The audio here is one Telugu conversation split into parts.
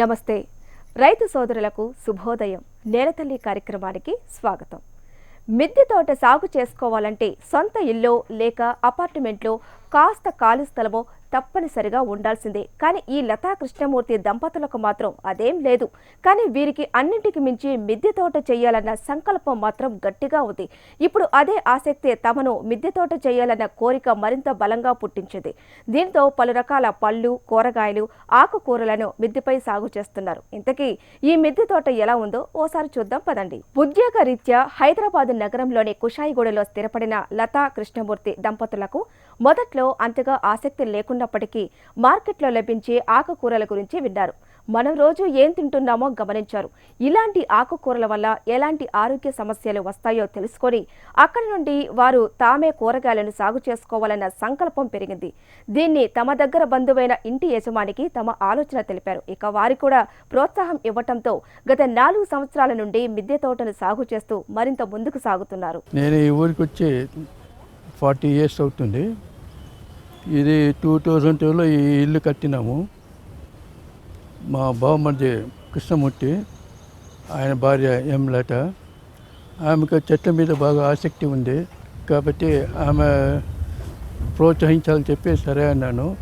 నమస్తే. రైతు సోదరులకు శుభోదయం. నేలతల్లి కార్యక్రమానికి స్వాగతం. మిద్దె తోట సాగు చేసుకోవాలంటే సొంత ఇల్లు లేక అపార్ట్మెంట్లో కాస్త ఖాళీ స్థలమో తప్పనిసరిగా ఉండాల్సిందే. కానీ ఈ లతా కృష్ణమూర్తి దంపతులకు మాత్రం అదేం లేదు. కానీ వీరికి అన్నింటికి మించి మిద్దె తోట చేయాలన్న సంకల్పం మాత్రం గట్టిగా ఉంది. ఇప్పుడు అదే ఆసక్తి తమను మిద్దె తోట చేయాలన్న కోరిక మరింత బలంగా పుట్టించింది. దీంతో పలు రకాల పళ్ళు కూరగాయలు ఆకుకూరలను మిద్దెపై సాగు చేస్తున్నారు. ఇంతకీ ఈ మిద్దె తోట ఎలా ఉందో ఓసారి చూద్దాం పదండి. ఉద్యోగ రీత్యా హైదరాబాద్ నగరంలోని కుషాయిగూడలో స్థిరపడిన లతా కృష్ణమూర్తి దంపతులకు మొదట్లో అంతగా ఆసక్తి లేకున్నప్పటికీ మార్కెట్లో లభించే ఆకుకూరల గురించి విన్నారు. మనం రోజు ఏం తింటున్నామో గమనించారు. ఇలాంటి ఆకుకూరల వల్ల ఎలాంటి ఆరోగ్య సమస్యలు వస్తాయో తెలుసుకొని అక్కడి నుండి వారు తామే కూరగాయలను సాగు చేసుకోవాలన్న సంకల్పం పెరిగింది. దీన్ని తమ దగ్గర బంధువైన ఇంటి యజమానికి తమ ఆలోచన తెలిపారు. ఇక వారి కూడా ప్రోత్సాహం ఇవ్వటంతో గత నాలుగు సంవత్సరాల నుండి మిద్దె తోటను సాగు చేస్తూ మరింత ముందుకు సాగుతున్నారు. నేను ఈ ఊరికి వచ్చి ఫార్టీ ఇయర్స్ అవుతుంది. ఇది టూ థౌజండ్ టూలో ఈ ఇల్లు కట్టినాము. మా బావమరిది కృష్ణమూర్తి ఆయన భార్య ఎం ఆమెకు చెట్ల మీద బాగా ఆసక్తి ఉంది. కాబట్టి ఆమె ప్రోత్సహించాలని చెప్పి సరే అన్నాను.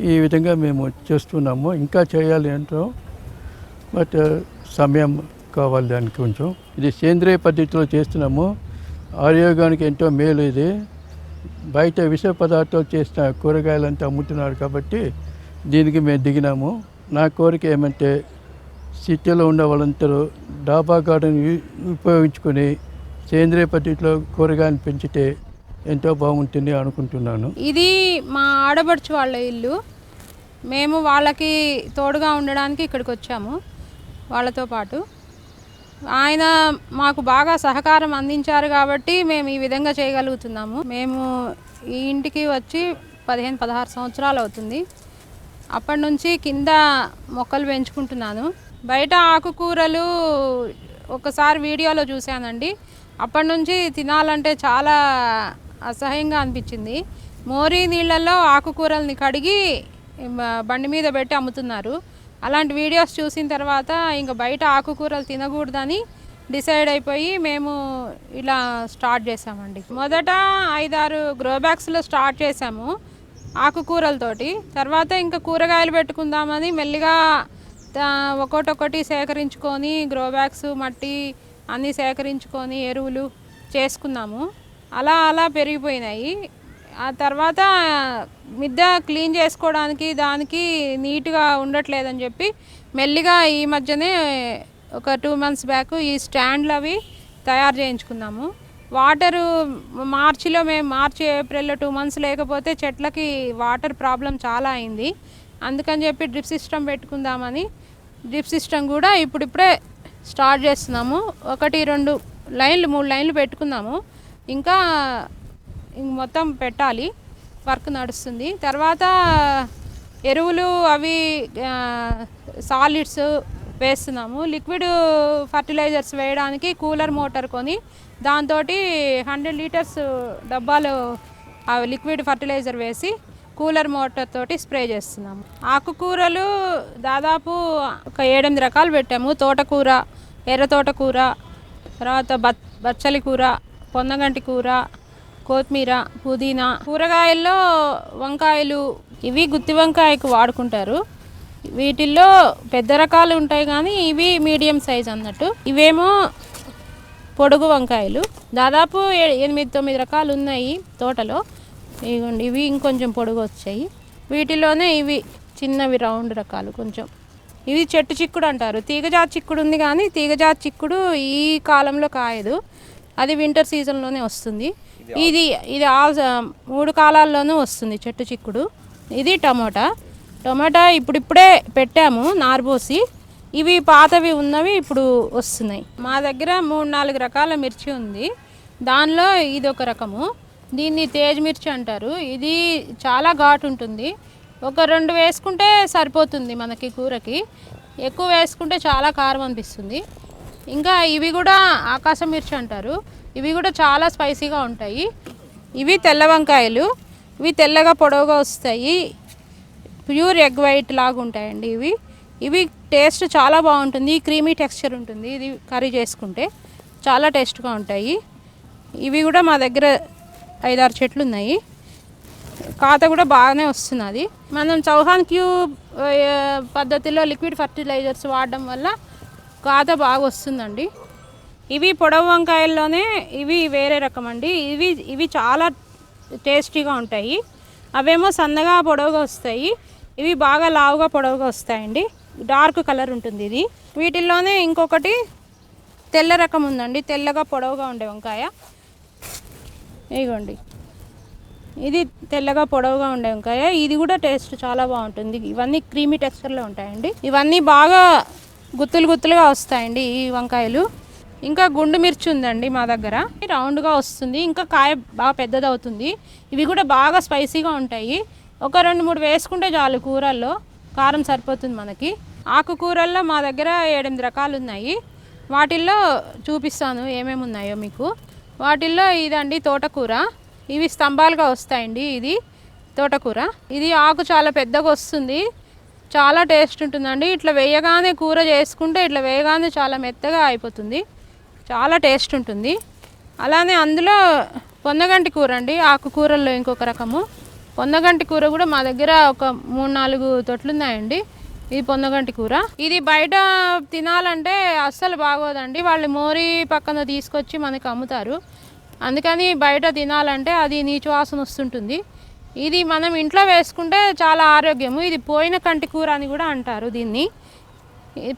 ఈ విధంగా మేము చేస్తున్నాము. ఇంకా చేయాలి అంటూ. బట్ సమయం కావాలి దానికి కొంచెం. ఇది సేంద్రియ పద్ధతిలో చేస్తున్నాము. ఆరోగ్యానికి ఎంతో మేలు ఇది. బయట విష పదార్థాలు చేసిన కూరగాయలంతా అమ్ముతున్నారు కాబట్టి దీనికి మేము దిగినాము. నా కోరిక ఏమంటే సిటీలో ఉన్న వాళ్ళందరూ డాబా గార్డెన్ ఉపయోగించుకొని సేంద్రియ పద్ధతిలో కూరగాయలు పెంచితే ఎంతో బాగుంటుంది అనుకుంటున్నాను. ఇది మా ఆడబడుచు వాళ్ళ ఇల్లు. మేము వాళ్ళకి తోడుగా ఉండడానికి ఇక్కడికి వచ్చాము. వాళ్ళతో పాటు ఆయన మాకు బాగా సహకారం అందించారు కాబట్టి మేము ఈ విధంగా చేయగలుగుతున్నాము. మేము ఈ ఇంటికి వచ్చి పదిహేను పదహారు సంవత్సరాలు అవుతుంది. అప్పటి నుంచి కింద మొక్కలు పెంచుకుంటున్నాను. బయట ఆకుకూరలు ఒకసారి వీడియోలో చూశానండి. అప్పటి నుంచి తినాలంటే చాలా అసహ్యంగా అనిపించింది. మోరీ నీళ్ళల్లో ఆకుకూరల్ని కడిగి బండి మీద పెట్టి అమ్ముతున్నారు. అలాంటి వీడియోస్ చూసిన తర్వాత ఇంకా బయట ఆకుకూరలు తినకూడదని డిసైడ్ అయిపోయి మేము ఇలా స్టార్ట్ చేసామండి. మొదట ఐదారు గ్రో బ్యాగ్స్లో స్టార్ట్ చేసాము ఆకుకూరలతోటి. తర్వాత ఇంకా కూరగాయలు పెట్టుకుందామని మెల్లిగా ఒకటొకటి సేకరించుకొని గ్రో బ్యాగ్స్ మట్టి అన్నీ సేకరించుకొని ఎరువులు చేసుకున్నాము. అలా అలా పెరిగిపోయినాయి. ఆ తర్వాత మిద్ద క్లీన్ చేసుకోవడానికి దానికి నీట్గా ఉండట్లేదని చెప్పి మెల్లిగా ఈ మధ్యనే ఒక టూ మంత్స్ బ్యాక్ ఈ స్టాండ్లు అవి తయారు చేయించుకున్నాము. వాటరు మార్చిలో మేము మార్చి ఏప్రిల్లో టూ మంత్స్ లేకపోతే చెట్లకి వాటర్ ప్రాబ్లం చాలా అయింది. అందుకని చెప్పి డ్రిప్ సిస్టమ్ పెట్టుకుందామని డ్రిప్ సిస్టమ్ కూడా ఇప్పుడిప్పుడే స్టార్ట్ చేస్తున్నాము. ఒకటి రెండు లైన్లు మూడు లైన్లు పెట్టుకున్నాము. ఇంకా మొత్తం పెట్టాలి. వర్క్ నడుస్తుంది. తర్వాత ఎరువులు అవి సాలిడ్స్ వేస్తున్నాము. లిక్విడ్ ఫర్టిలైజర్స్ వేయడానికి కూలర్ మోటార్ కొని దాంతో హండ్రెడ్ లీటర్స్ డబ్బాలు ఆ లిక్విడ్ ఫర్టిలైజర్ వేసి కూలర్ మోటార్ తోటి స్ప్రే చేస్తున్నాము. ఆకుకూరలు దాదాపు ఒక ఏడెనిమిది రకాలు పెట్టాము. తోటకూర ఎర్ర తోటకూర తర్వాత బత్ బచ్చలి కూర పొన్నగంటి కూర కొత్తిమీర పుదీనా కూరగాయల్లో వంకాయలు ఇవి గుత్తి వంకాయకు వాడుకుంటారు. వీటిల్లో పెద్ద రకాలు ఉంటాయి కానీ ఇవి మీడియం సైజ్ అన్నట్టు. ఇవేమో పొడుగు వంకాయలు. దాదాపు ఎనిమిది తొమ్మిది రకాలు ఉన్నాయి తోటలో. ఇగోండి ఇవి ఇంకొంచెం పొడుగు వచ్చాయి. వీటిలోనే ఇవి చిన్నవి రౌండ్ రకాలు కొంచెం. ఇవి చెట్టు చిక్కుడు అంటారు. తీగజాతి చిక్కుడు ఉంది కానీ తీగజాతి చిక్కుడు ఈ కాలంలో కాయదు. అది వింటర్ సీజన్లోనే వస్తుంది. ఇది ఇది ఆల్ మూడు కాలాల్లోనూ వస్తుంది చెట్టు చిక్కుడు. ఇది టమోటా. టమాటా ఇప్పుడిప్పుడే పెట్టాము నార్బోసి. ఇవి పాతవి ఉన్నవి ఇప్పుడు వస్తున్నాయి. మా దగ్గర మూడు నాలుగు రకాల మిర్చి ఉంది. దానిలో ఇది ఒక రకము. దీన్ని తేజ్ మిర్చి అంటారు. ఇది చాలా ఘాటు ఉంటుంది. ఒక రెండు వేసుకుంటే సరిపోతుంది మనకి కూరకి. ఎక్కువ వేసుకుంటే చాలా కారం అనిపిస్తుంది. ఇంకా ఇవి కూడా ఆకాశ మిర్చి అంటారు. ఇవి కూడా చాలా స్పైసీగా ఉంటాయి. ఇవి తెల్ల వంకాయలు. ఇవి తెల్లగా పొడవుగా వస్తాయి. ప్యూర్ ఎగ్ వైట్ లాగా ఉంటాయండి ఇవి. ఇవి టేస్ట్ చాలా బాగుంటుంది. క్రీమీ టెక్స్చర్ ఉంటుంది ఇది కర్రీ చేసుకుంటే. చాలా టేస్ట్గా ఉంటాయి. ఇవి కూడా మా దగ్గర ఐదారు చెట్లు ఉన్నాయి. కాత కూడా బాగానే వస్తున్నది మనం చౌహాన్ క్యూ పద్ధతిలో లిక్విడ్ ఫర్టిలైజర్స్ వాడడం వల్ల కాత బాగా వస్తుందండి. ఇవి పొడవు వంకాయల్లోనే ఇవి వేరే రకం అండి. ఇవి ఇవి చాలా టేస్టీగా ఉంటాయి. అవేమో సన్నగా పొడవుగా వస్తాయి. ఇవి బాగా లావుగా పొడవుగా వస్తాయండి. డార్క్ కలర్ ఉంటుంది ఇది. వీటిల్లోనే ఇంకొకటి తెల్ల రకం ఉందండి. తెల్లగా పొడవుగా ఉండే వంకాయ. ఇదిగోండి ఇది తెల్లగా పొడవుగా ఉండే వంకాయ. ఇది కూడా టేస్ట్ చాలా బాగుంటుంది. ఇవన్నీ క్రీమీ టెక్స్చర్లో ఉంటాయండి. ఇవన్నీ బాగా గుత్తులు గుత్తులుగా వస్తాయండి ఈ వంకాయలు. ఇంకా గుండు మిర్చి ఉందండి మా దగ్గర. రౌండ్గా వస్తుంది. ఇంకా కాయ బాగా పెద్దది అవుతుంది ఇవి కూడా బాగా స్పైసీగా ఉంటాయి. ఒక రెండు మూడు వేసుకుంటే చాలు కూరల్లో. కారం సరిపోతుంది మనకి. ఆకుకూరల్లో మా దగ్గర ఏడెనిమిది రకాలు ఉన్నాయి. వాటిల్లో చూపిస్తాను ఏమేమి ఉన్నాయో మీకు. వాటిల్లో ఇదండి తోటకూర. ఇవి స్తంభాలుగా వస్తాయండి ఇది తోటకూర. ఇది ఆకు చాలా పెద్దగా వస్తుంది. చాలా టేస్ట్ ఉంటుందండి. ఇట్లా వేయగానే కూర చేసుకుంటే ఇట్లా వేయగానే చాలా మెత్తగా అయిపోతుంది. చాలా టేస్ట్ ఉంటుంది. అలానే అందులో పొందగంటి కూర అండి ఆకుకూరల్లో ఇంకొక రకము. పొందగంటి కూర కూడా మా దగ్గర ఒక మూడు నాలుగు తొట్లున్నాయండి ఇది పొందగంటి కూర. ఇది బయట తినాలంటే అస్సలు బాగోదండి. వాళ్ళు మోరి పక్కన తీసుకొచ్చి మనకి అమ్ముతారు. అందుకని బయట తినాలంటే అది నీచు వాసన వస్తుంటుంది. ఇది మనం ఇంట్లో వేసుకుంటే చాలా ఆరోగ్యము. ఇది పోయిన కంటి కూర అని కూడా అంటారు దీన్ని.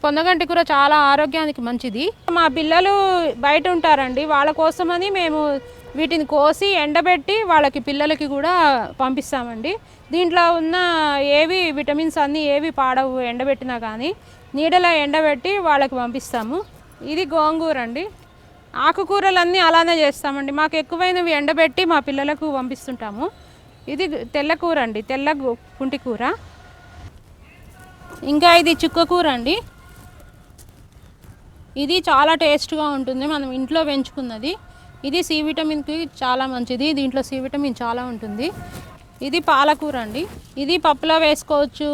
పొందగంటి కూర చాలా ఆరోగ్యానికి మంచిది. మా పిల్లలు బయట ఉంటారండి. వాళ్ళ కోసమని మేము వీటిని కోసి ఎండబెట్టి వాళ్ళకి పిల్లలకి కూడా పంపిస్తామండి. దీంట్లో ఉన్న ఏవి విటమిన్స్ అన్నీ ఏవి పాడవు ఎండబెట్టినా కానీ నీడలో ఎండబెట్టి వాళ్ళకి పంపిస్తాము. ఇది గోంగూర అండి ఆకుకూరలన్నీ అలానే చేస్తామండి. మాకు ఎక్కువైనవి ఎండబెట్టి మా పిల్లలకు పంపిస్తుంటాము. ఇది తెల్ల కూర అండి. తెల్ల కుంటి పుంటి కూర. ఇంకా ఇది చుక్కకూర అండి. ఇది చాలా టేస్ట్గా ఉంటుంది. మనం ఇంట్లో పెంచుకున్నది. ఇది సి విటమిన్కి చాలా మంచిది. దీంట్లో సి విటమిన్ చాలా ఉంటుంది. ఇది పాలకూర అండి. ఇది పప్పులో వేసుకోవచ్చు.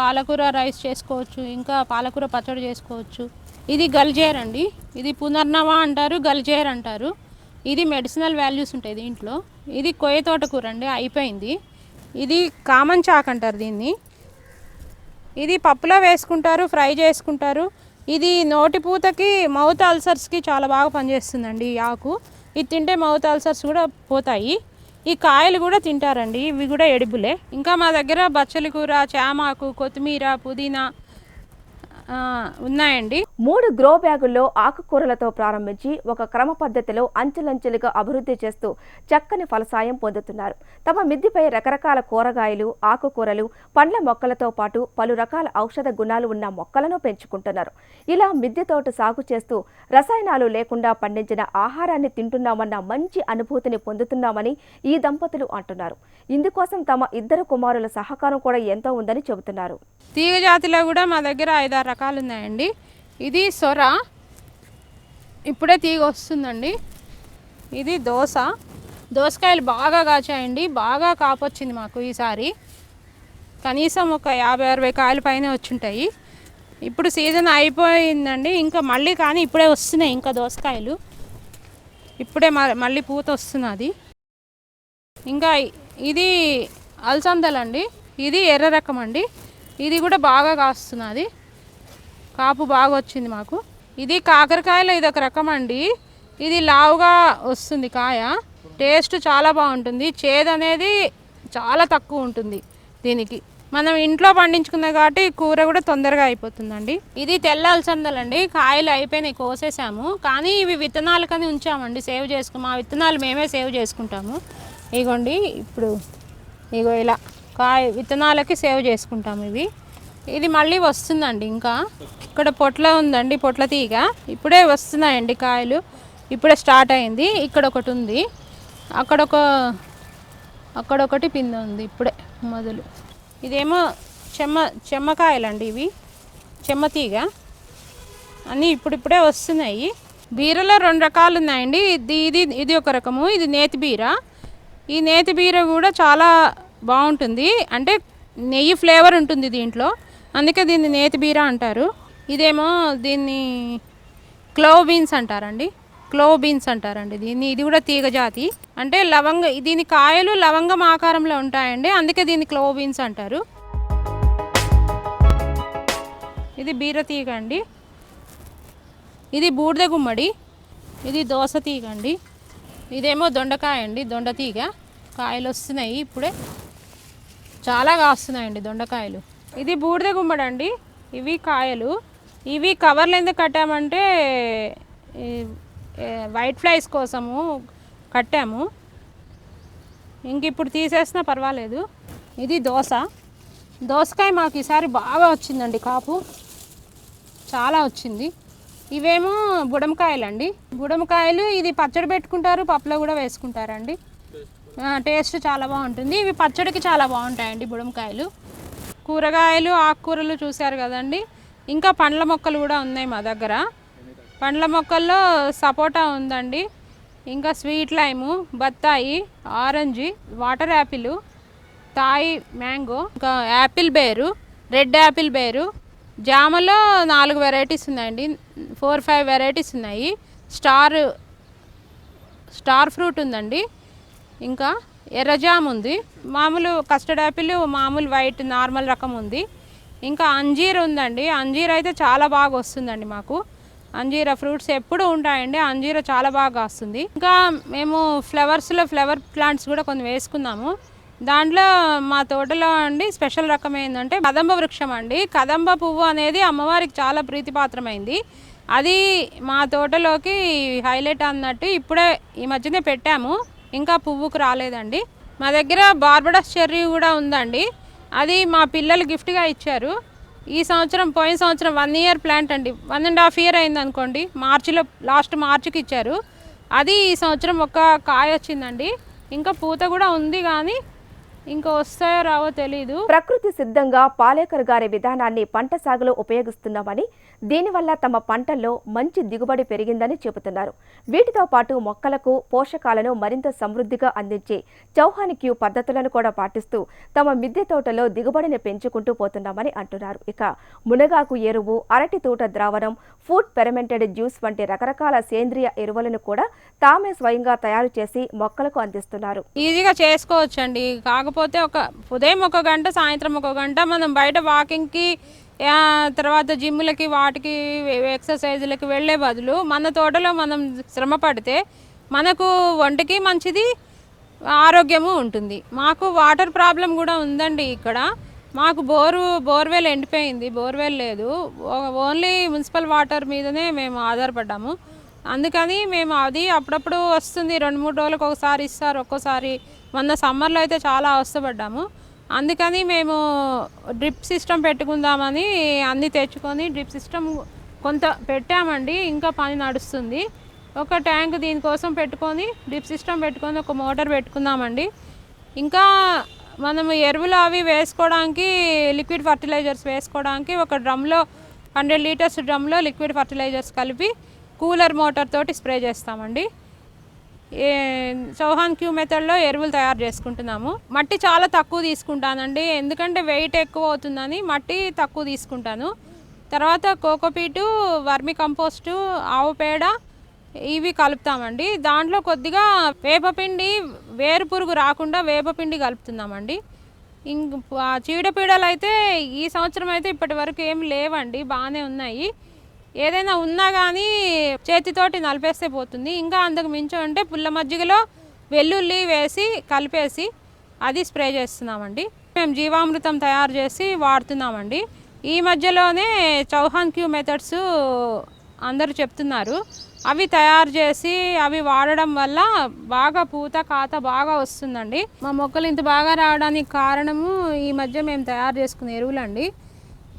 పాలకూర రైస్ చేసుకోవచ్చు. ఇంకా పాలకూర పచ్చడి చేసుకోవచ్చు. ఇది గల్జేర్ అండి. ఇది పునర్నవ అంటారు గల్జేర్ అంటారు. ఇది మెడిసినల్ వాల్యూస్ ఉంటాయి దీంట్లో. ఇది కొయ్య తోటకూర అండి. అయిపోయింది. ఇది కామన్ చాక్ అంటారు దీన్ని. ఇది పప్పులో వేసుకుంటారు ఫ్రై చేసుకుంటారు. ఇది నోటిపూతకి మౌత్ అల్సర్స్కి చాలా బాగా పనిచేస్తుందండి ఈ ఆకు. ఇది తింటే మౌత్ అల్సర్స్ కూడా పోతాయి. ఈ కాయలు కూడా తింటారండి ఇవి కూడా ఎడిబులే. ఇంకా మా దగ్గర బచ్చలి కూర చామాకు కొత్తిమీర పుదీనా ఉన్నాయండి. మూడు గ్రో బ్యాగుల్లో ఆకుకూరలతో ప్రారంభించి ఒక క్రమ పద్ధతిలో అంచెలంచెలుగా అభివృద్ధి చేస్తూ చక్కని ఫలసాయం పొందుతున్నారు. తమ మిద్దిపై రకరకాల కూరగాయలు ఆకుకూరలు పండ్ల మొక్కలతో పాటు పలు రకాల ఔషధ గుణాలు ఉన్న మొక్కలను పెంచుకుంటున్నారు. ఇలా మిద్దె తోట సాగు చేస్తూ రసాయనాలు లేకుండా పండించిన ఆహారాన్ని తింటున్నామన్న మంచి అనుభూతిని పొందుతున్నామని ఈ దంపతులు అంటున్నారు. ఇందుకోసం తమ ఇద్దరు కుమారుల సహకారం కూడా ఎంతో ఉందని చెబుతున్నారు. తీగ జాతిలో కూడా మా దగ్గర ఐదారు రకాలు ఉన్నాయండి ఇది సొర. ఇప్పుడే తీగ వస్తుందండి. ఇది దోశ దోసకాయలు బాగా కాచాయండి. బాగా కాపొచ్చింది మాకు ఈసారి. కనీసం ఒక యాభై అరవై కాయల పైన వచ్చుంటాయి. ఇప్పుడు సీజన్ అయిపోయిందండి. ఇంకా మళ్ళీ కానీ ఇప్పుడే వస్తున్నాయి ఇంకా దోసకాయలు. ఇప్పుడే మ- మళ్ళీ పూత వస్తున్నది. ఇంకా ఇది అలసందలండి. ఇది ఎర్ర రకం అండి ఇది కూడా బాగా కాస్తున్నది. కాపు బాగా వచ్చింది మాకు. ఇది కాకరకాయలో ఇది ఒక రకం అండి. ఇది లావుగా వస్తుంది కాయ. టేస్ట్ చాలా బాగుంటుంది. చేదు అనేది చాలా తక్కువ ఉంటుంది దీనికి. మనం ఇంట్లో పండించుకున్నాం కాబట్టి కూర కూడా తొందరగా అయిపోతుందండి. ఇది తెల్ల అలసందలండి కాయలు అయిపోయినాయి కోసేసాము. కానీ ఇవి విత్తనాలకని ఉంచామండి. సేవ్ చేసుకు మా విత్తనాలు మేమే సేవ్ చేసుకుంటాము. ఇగోండి ఇప్పుడు ఇగో ఇలా కాయ విత్తనాలకి సేవ్ చేసుకుంటాము ఇవి. ఇది మళ్ళీ వస్తుందండి ఇంకా. ఇక్కడ పొట్ల ఉందండి పొట్ల తీగ. ఇప్పుడే వస్తున్నాయండి కాయలు. ఇప్పుడే స్టార్ట్ అయింది. ఇక్కడ ఒకటి ఉంది. అక్కడ ఒక అక్కడ ఒకటి పిందె ఉంది ఇప్పుడే మొదలు. ఇదేమో చెమ్మ చెమ్మకాయలండి ఇవి. చెమ్మ తీగ. అన్నీ ఇప్పుడిప్పుడే వస్తున్నాయి. బీరలో రెండు రకాలు ఉన్నాయండి. ఇది ఇది ఇది ఒక రకము ఇది నేతి బీర. ఈ నేతి బీర కూడా చాలా బాగుంటుంది. అంటే నెయ్యి ఫ్లేవర్ ఉంటుంది దీంట్లో. అందుకే దీన్ని నేతి బీర అంటారు. ఇదేమో దీన్ని క్లోవ్ బీన్స్ అంటారండి. క్లో బీన్స్ అంటారండి దీన్ని. ఇది కూడా తీగ జాతి. అంటే లవంగ దీని కాయలు లవంగం ఆకారంలో ఉంటాయండి. అందుకే దీన్ని క్లో బీన్స్ అంటారు. ఇది బీర తీగ అండి. ఇది బూడిద గుమ్మడి. ఇది దోస తీగ అండి. ఇదేమో దొండకాయ అండి దొండ తీగ. కాయలు వస్తున్నాయి ఇప్పుడే. చాలా కాస్తున్నాయండి దొండకాయలు. ఇది బూడిద గుమ్మడండి. అండి ఇవి కాయలు. ఇవి కవర్లు ఎందుకు కట్టామంటే వైట్ ఫ్లైస్ కోసము కట్టాము. ఇంక ఇప్పుడు తీసేసినా పర్వాలేదు. ఇది దోశ. దోసకాయ మాకు ఈసారి బాగా వచ్చిందండి కాపు. చాలా వచ్చింది. ఇవేమో బుడమకాయలండి. బుడమకాయలు ఇది పచ్చడి పెట్టుకుంటారు పప్పులో కూడా వేసుకుంటారండి. టేస్ట్ చాలా బాగుంటుంది. ఇవి పచ్చడికి చాలా బాగుంటాయండి బుడమకాయలు. కూరగాయలు ఆకుకూరలు చూశారు కదండి. ఇంకా పండ్ల మొక్కలు కూడా ఉన్నాయి మా దగ్గర. పండ్ల మొక్కల్లో సపోటా ఉందండి. ఇంకా స్వీట్ లైము బత్తాయి ఆరెంజ్ వాటర్ యాపిల్ తాయి మ్యాంగో ఇంకా యాపిల్ బేరు రెడ్ యాపిల్ బేరు. జామలో నాలుగు వెరైటీస్ ఉన్నాయండి. ఫోర్ ఫైవ్ వెరైటీస్ ఉన్నాయి. స్టార్ స్టార్ ఫ్రూట్ ఉందండి. ఇంకా ఎర్రజామ్ ఉంది. మామూలు కస్టర్డ్ యాపిల్ మామూలు వైట్ నార్మల్ రకం ఉంది. ఇంకా అంజీర్ ఉందండి. అంజీర్ అయితే చాలా బాగా వస్తుందండి మాకు. అంజీర ఫ్రూట్స్ ఎప్పుడు ఉంటాయండి. అంజీర చాలా బాగా వస్తుంది ఇంకా మేము ఫ్లవర్స్లో ఫ్లవర్ ప్లాంట్స్ కూడా కొన్ని వేసుకున్నాము. దాంట్లో మా తోటలో అండి స్పెషల్ రకం ఏంటంటే కదంబ వృక్షం అండి. కదంబ పువ్వు అనేది అమ్మవారికి చాలా ప్రీతిపాత్రమైంది. అది మా తోటలోకి హైలైట్ అన్నట్టు ఇప్పుడే ఈ మధ్యనే పెట్టాము. ఇంకా పువ్వుకు రాలేదండి. మా దగ్గర బార్బడస్ చెర్రీ కూడా ఉందండి. అది మా పిల్లలు గిఫ్ట్గా ఇచ్చారు. ఈ సంవత్సరం పోయిన సంవత్సరం వన్ ఇయర్ ప్లాంట్ అండి. వన్ అండ్ హాఫ్ ఇయర్ అయింది అనుకోండి. మార్చిలో లాస్ట్ మార్చికి ఇచ్చారు. అది ఈ సంవత్సరం ఒక కాయ వచ్చిందండి. ఇంకా పూత కూడా ఉంది కానీ ఇంకా వస్తాయో రావో తెలీదు. ప్రకృతి సిద్ధంగా పాలేకర్ గారి విధానాన్ని పంట సాగులో ఉపయోగిస్తున్నామని దీనివల్ల తమ పంటల్లో మంచి దిగుబడి పెరిగిందని చెబుతున్నారు. వీటితో పాటు మొక్కలకు పోషకాలను మరింత సమృద్ధిగా అందించే చౌహాన్ క్యూ పద్ధతులను కూడా పాటిస్తూ తమ మిద్దె తోటలో దిగుబడిని పెంచుకుంటూ పోతున్నామని అంటున్నారు. ఇక మునగాకు ఎరువు అరటి తోట ద్రావణం ఫుడ్ పెరమెంటెడ్ జ్యూస్ వంటి రకరకాల సేంద్రియ ఎరువులను కూడా తామే స్వయంగా తయారు చేసి మొక్కలకు అందిస్తున్నారు. ఈజీగా చేసుకోవచ్చండి. కాకపోతే ఒక ఉదయం ఒక గంట సాయంత్రం ఒక గంట మనం బయట వాకింగ్కి తర్వాత జిమ్లకి వాటికి ఎక్సర్సైజులకి వెళ్ళే బదులు మన తోటలో మనం శ్రమ పడితే మనకు ఒంటికి మంచిది ఆరోగ్యము ఉంటుంది. మాకు వాటర్ ప్రాబ్లం కూడా ఉందండి ఇక్కడ. మాకు బోరు బోర్వెల్ ఎండిపోయింది. బోర్వెల్ లేదు. ఓన్లీ మున్సిపల్ వాటర్ మీదనే మేము ఆధారపడ్డాము. అందుకని మేము అది అప్పుడప్పుడు వస్తుంది. రెండు మూడు రోజులకు ఒకసారి ఇస్తారు. ఒక్కోసారి మొన్న సమ్మర్లో అయితే చాలా అవస్థపడ్డాము. అందుకని మేము డ్రిప్ సిస్టమ్ పెట్టుకుందామని అన్నీ తెచ్చుకొని డ్రిప్ సిస్టమ్ కొంత పెట్టామండి ఇంకా పని నడుస్తుంది. ఒక ట్యాంక్ దీనికోసం పెట్టుకొని డ్రిప్ సిస్టమ్ పెట్టుకొని ఒక మోటార్ పెట్టుకుందామండి. ఇంకా మనం ఎరువులు అవి వేసుకోవడానికి లిక్విడ్ ఫర్టిలైజర్స్ వేసుకోవడానికి ఒక డ్రమ్లో హండ్రెడ్ లీటర్స్ డ్రమ్లో లిక్విడ్ ఫర్టిలైజర్స్ కలిపి కూలర్ మోటార్ తోటి స్ప్రే చేస్తామండి. చౌహాన్ క్యూ మెథడ్లో ఎరువులు తయారు చేసుకుంటున్నాము. మట్టి చాలా తక్కువ తీసుకుంటానండి. ఎందుకంటే వెయిట్ ఎక్కువ అవుతుందని మట్టి తక్కువ తీసుకుంటాను. తర్వాత కోకోపీటు వర్మి కంపోస్టు ఆవు పేడ ఇవి కలుపుతామండి. దాంట్లో కొద్దిగా వేపపిండి వేరు పురుగు రాకుండా వేపపిండి కలుపుతున్నామండి. ఇంక చీడపీడలు అయితే ఈ సంవత్సరం అయితే ఇప్పటి వరకు ఏం లేవండి బాగానే ఉన్నాయి. ఏదైనా ఉన్నా కానీ చేతితోటి నలిపేస్తే పోతుంది. ఇంకా అందుకు మించి ఉంటే పుల్ల మజ్జిగలో వెల్లుల్లి వేసి కలిపేసి అది స్ప్రే చేస్తున్నామండి. మేము జీవామృతం తయారు చేసి వాడుతున్నామండి. ఈ మధ్యలోనే చౌహాన్ క్యూ మెథడ్స్ అందరూ చెప్తున్నారు. అవి తయారు చేసి అవి వాడడం వల్ల బాగా పూత కాత బాగా వస్తుందండి. మా మొక్కలు ఇంత బాగా రావడానికి కారణము ఈ మధ్య మేము తయారు చేసుకునే ఎరువులండి.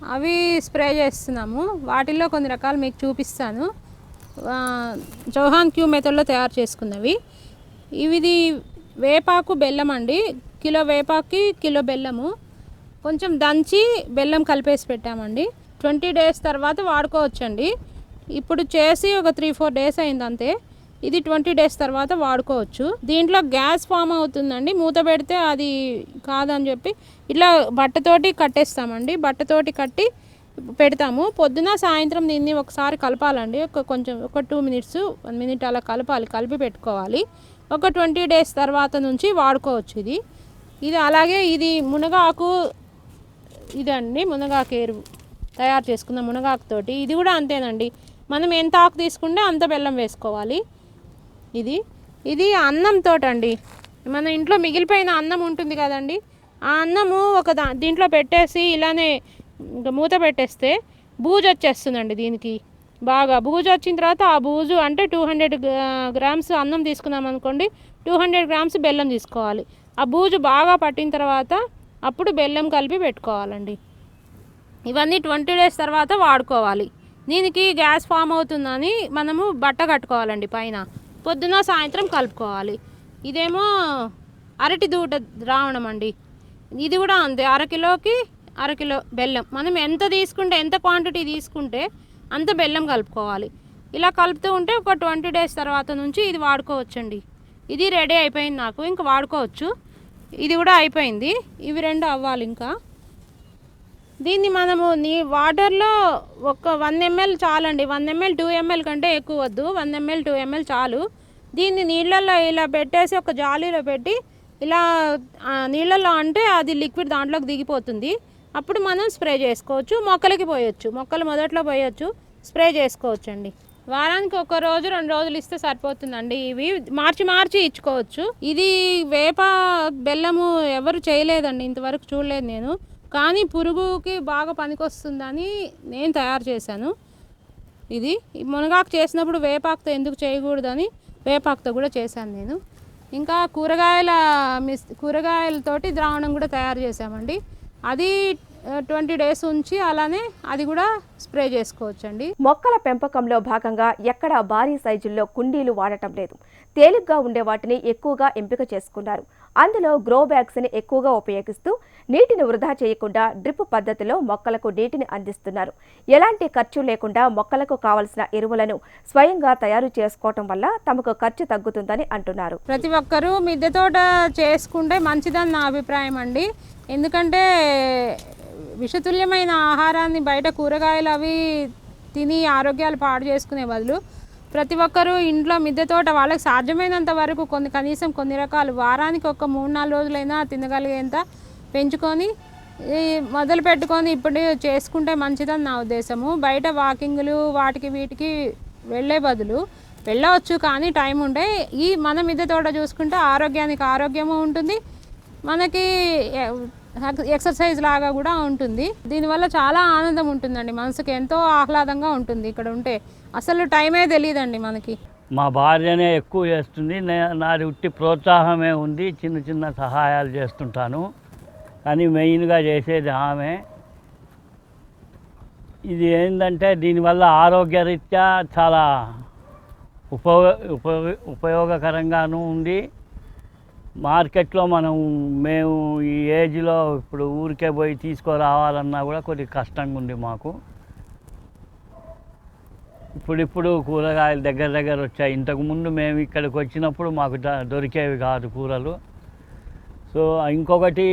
అవి స్ప్రే చేస్తున్నాము. వాటిల్లో కొన్ని రకాలు మీకు చూపిస్తాను. ఆ, చౌహాన్ క్యూ మెథడ్లో తయారు చేసుకున్నవి. ఇవిది వేపాకు బెల్లం అండి. కిలో వేపాకి కిలో బెల్లము. కొంచెం దంచి బెల్లం కలిపేసి పెట్టామండి. ట్వంటీ డేస్ తర్వాత వాడుకోవచ్చండి. ఇప్పుడు చేసి ఒక త్రీ ఫోర్ డేస్ అయింది అంతే ఇది ట్వంటీ డేస్ తర్వాత వాడుకోవచ్చు. దీంట్లో గ్యాస్ ఫామ్ అవుతుందండి. మూత పెడితే అది కాదని చెప్పి ఇట్లా బట్టతోటి కట్టేస్తామండి. బట్టతోటి కట్టి పెడతాము. పొద్దున సాయంత్రం దీన్ని ఒకసారి కలపాలండి. ఒక కొంచెం ఒక టూ మినిట్స్ వన్ మినిట్ అలా కలపాలి. కలిపి పెట్టుకోవాలి. ఒక ట్వంటీ డేస్ తర్వాత నుంచి వాడుకోవచ్చు ఇది. ఇది అలాగే ఇది మునగాకు ఇదండి. మునగాకు ఎరువు తయారు చేసుకున్న మునగాకుతోటి ఇది కూడా అంతేనండి. మనం ఎంత ఆకు తీసుకుంటే అంత బెల్లం వేసుకోవాలి. ఇది. ఇది అన్నంతో అండి మన ఇంట్లో మిగిలిపోయిన అన్నం ఉంటుంది కదండి. ఆ అన్నము ఒక దా దీంట్లో పెట్టేసి ఇలానే మూత పెట్టేస్తే బూజు వచ్చేస్తుందండి దీనికి. బాగా బూజు వచ్చిన తర్వాత ఆ బూజు అంటే టూ హండ్రెడ్ గ్రామ్స్ అన్నం తీసుకున్నాం అనుకోండి టూ హండ్రెడ్ గ్రామ్స్ బెల్లం తీసుకోవాలి. ఆ బూజు బాగా పట్టిన తర్వాత అప్పుడు బెల్లం కలిపి పెట్టుకోవాలండి. ఇవన్నీ ట్వంటీ డేస్ తర్వాత వాడుకోవాలి. దీనికి గ్యాస్ ఫామ్ అవుతుందని మనము బట్ట కట్టుకోవాలండి పైన. పొద్దున సాయంత్రం కలుపుకోవాలి. ఇదేమో అరటి దూట ద్రావణం అండి. ఇది కూడా అంతే అరకిలోకి అరకిలో బెల్లం. మనం ఎంత తీసుకుంటే ఎంత క్వాంటిటీ తీసుకుంటే అంత బెల్లం కలుపుకోవాలి. ఇలా కలుపుతూ ఉంటే ఒక ట్వంటీ డేస్ తర్వాత నుంచి ఇది వాడుకోవచ్చండి. ఇది రెడీ అయిపోయింది నాకు ఇంక వాడుకోవచ్చు. ఇది కూడా అయిపోయింది. ఇవి రెండు అవ్వాలి ఇంకా. దీన్ని మనము నీ వాటర్లో ఒక వన్ ఎంఎల్ చాలండి. వన్ ఎంఎల్ టూ ఎంఎల్ కంటే ఎక్కువ వద్దు. వన్ ఎంఎల్ టూ ఎంఎల్ చాలు. దీన్ని నీళ్ళల్లో ఇలా పెట్టేసి ఒక జాలీలో పెట్టి ఇలా నీళ్ళల్లో అంటే అది లిక్విడ్ దాంట్లోకి దిగిపోతుంది. అప్పుడు మనం స్ప్రే చేసుకోవచ్చు. మొక్కలకి పోయొచ్చు. మొక్కలు మొదట్లో పోయొచ్చు. స్ప్రే చేసుకోవచ్చు అండి వారానికి ఒక రోజు రెండు రోజులు ఇస్తే సరిపోతుందండి. ఇవి మార్చి మార్చి ఇచ్చుకోవచ్చు. ఇది వేప బెల్లము ఎవరు చేయలేదండి. ఇంతవరకు చూడలేదు నేను. కానీ పురుగుకి బాగా పనికొస్తుందని నేను తయారు చేశాను. ఇది మునగాకు చేసినప్పుడు వేపాకుతో ఎందుకు చేయకూడదని వేపాకుతో కూడా చేశాను నేను. ఇంకా కూరగాయల మిస్ కూరగాయలతోటి ద్రావణం కూడా తయారు చేసామండి అది ట్వంటీ డేస్ ఉంచి అలానే అది కూడా స్ప్రే చేసుకోవచ్చండి. మొక్కల పెంపకంలో భాగంగా ఎక్కడ భారీ సైజుల్లో కుండీలు వాడటం లేదు. తేలిగ్గా ఉండే వాటిని ఎక్కువగా ఎంపిక చేసుకున్నారు. అందులో గ్రో బ్యాగ్స్ని ఎక్కువగా ఉపయోగిస్తూ నీటిని వృధా చేయకుండా డ్రిప్ పద్ధతిలో మొక్కలకు నీటిని అందిస్తున్నారు. ఎలాంటి ఖర్చు లేకుండా మొక్కలకు కావలసిన ఎరువులను స్వయంగా తయారు చేసుకోవటం వల్ల తమకు ఖర్చు తగ్గుతుందని అంటున్నారు. ప్రతి ఒక్కరూ మిద్దె తోట చేసుకుంటే మంచిదని నా అభిప్రాయం అండి. ఎందుకంటే విషతుల్యమైన ఆహారాన్ని బయట కూరగాయలు అవి తిని ఆరోగ్యాలు పాడు చేసుకునే బదులు ప్రతి ఒక్కరూ ఇంట్లో మిద్దె తోట వాళ్ళకి సాధ్యమైనంత వరకు కొన్ని కనీసం కొన్ని రకాలు వారానికి ఒక మూడు నాలుగు రోజులైనా తినగలిగేంత పెంచుకొని మొదలు పెట్టుకొని ఇప్పుడు చేసుకుంటే మంచిదని నా ఉద్దేశము. బయట వాకింగ్లు వాటికి వీటికి వెళ్ళే బదులు వెళ్ళవచ్చు కానీ టైం ఉంటే ఈ మన మిద్దె తోట చూసుకుంటే ఆరోగ్యానికి ఆరోగ్యము ఉంటుంది. మనకి ఎక్సర్సైజ్ లాగా కూడా ఉంటుంది. దీనివల్ల చాలా ఆనందం ఉంటుందండి. మనసుకు ఎంతో ఆహ్లాదంగా ఉంటుంది ఇక్కడ ఉంటే. అసలు టైమే తెలియదండి మనకి. మా భార్యనే ఎక్కువ చేస్తుంది. నాది ఉట్టి ప్రోత్సాహమే ఉంది. చిన్న చిన్న సహాయాలు చేస్తుంటాను. కానీ మెయిన్గా చేసేది ఆమె. ఇది ఏంటంటే దీనివల్ల ఆరోగ్యరీత్యా చాలా ఉపయోగ ఉపయోగ ఉపయోగకరంగాను ఉంది. మార్కెట్లో మనం మేము ఈ ఏజ్లో ఇప్పుడు ఊరికే పోయి తీసుకురావాలన్నా కూడా కొద్దిగా కష్టంగా ఉంది మాకు. ఇప్పుడిప్పుడు కూరగాయలు దగ్గర దగ్గర వచ్చాయి. ఇంతకుముందు మేము ఇక్కడికి వచ్చినప్పుడు మాకు ద- దొరికేవి కాదు కూరలు. సో ఇంకొకటి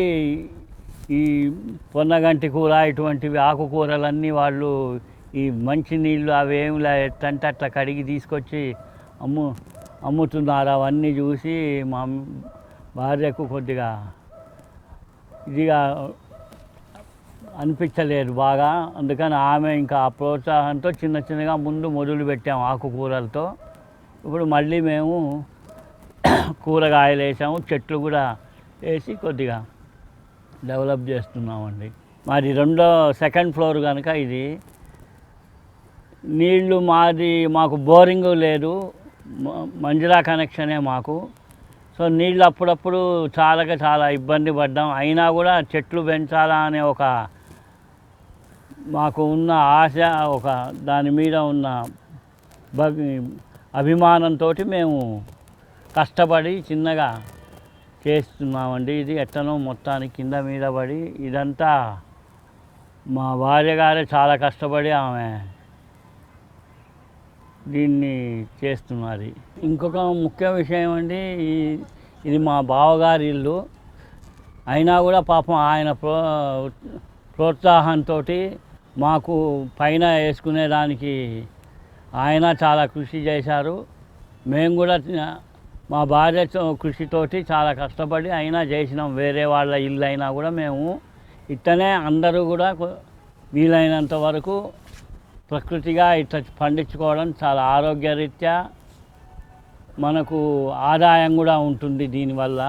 ఈ పొన్నగంటి కూర ఇటువంటివి ఆకుకూరలన్నీ వాళ్ళు ఈ మంచి నీళ్ళు అవి ఏమి లే అట్లా కడిగి తీసుకొచ్చి అమ్ము అమ్ముతున్నారు అవన్నీ చూసి మా భార్యకు కొద్దిగా ఇదిగా అనిపించలేదు బాగా. అందుకని ఆమె ఇంకా ఆ ప్రోత్సాహంతో చిన్న చిన్నగా ముందు మొదలు పెట్టాము ఆకుకూరలతో. ఇప్పుడు మళ్ళీ మేము కూరగాయలు వేసాము చెట్లు కూడా వేసి కొద్దిగా డెవలప్ చేస్తున్నామండి. మాది రెండో సెకండ్ ఫ్లోర్ కనుక ఇది. నీళ్ళు మాది మాకు బోరింగ్ లేదు మ- మంజులా కనెక్షనే మాకు. సో నీళ్ళు అప్పుడప్పుడు చాలక చాలా ఇబ్బంది పడ్డాం. అయినా కూడా చెట్లు పెంచాలా అనే ఒక మాకు ఉన్న ఆశ ఒక దాని మీద ఉన్న అభిమానంతో మేము కష్టపడి చిన్నగా చేస్తున్నామండి. ఇది ఎట్టనో మొత్తానికి కింద మీద పడి ఇదంతా మా భార్య గారే చాలా కష్టపడి ఆమె దీన్ని చేస్తున్నారు. ఇంకొక ముఖ్య విషయం అండి ఈ- ఇది మా బావగారి ఇల్లు. అయినా కూడా పాపం ఆయన ప్రో ప్రోత్సాహంతో మాకు పైన వేసుకునేదానికి ఆయన చాలా కృషి చేశారు. మేము కూడా మా భార్య కృషితోటి చాలా కష్టపడి అయినా చేసినాం. వేరే వాళ్ళ ఇల్లు అయినా కూడా మేము ఇట్టనే అందరూ కూడా వీలైనంత వరకు ప్రకృతిగా ఇట్లా పండించుకోవడం చాలా ఆరోగ్యరీత్యా మనకు ఆదాయం కూడా ఉంటుంది దీనివల్ల.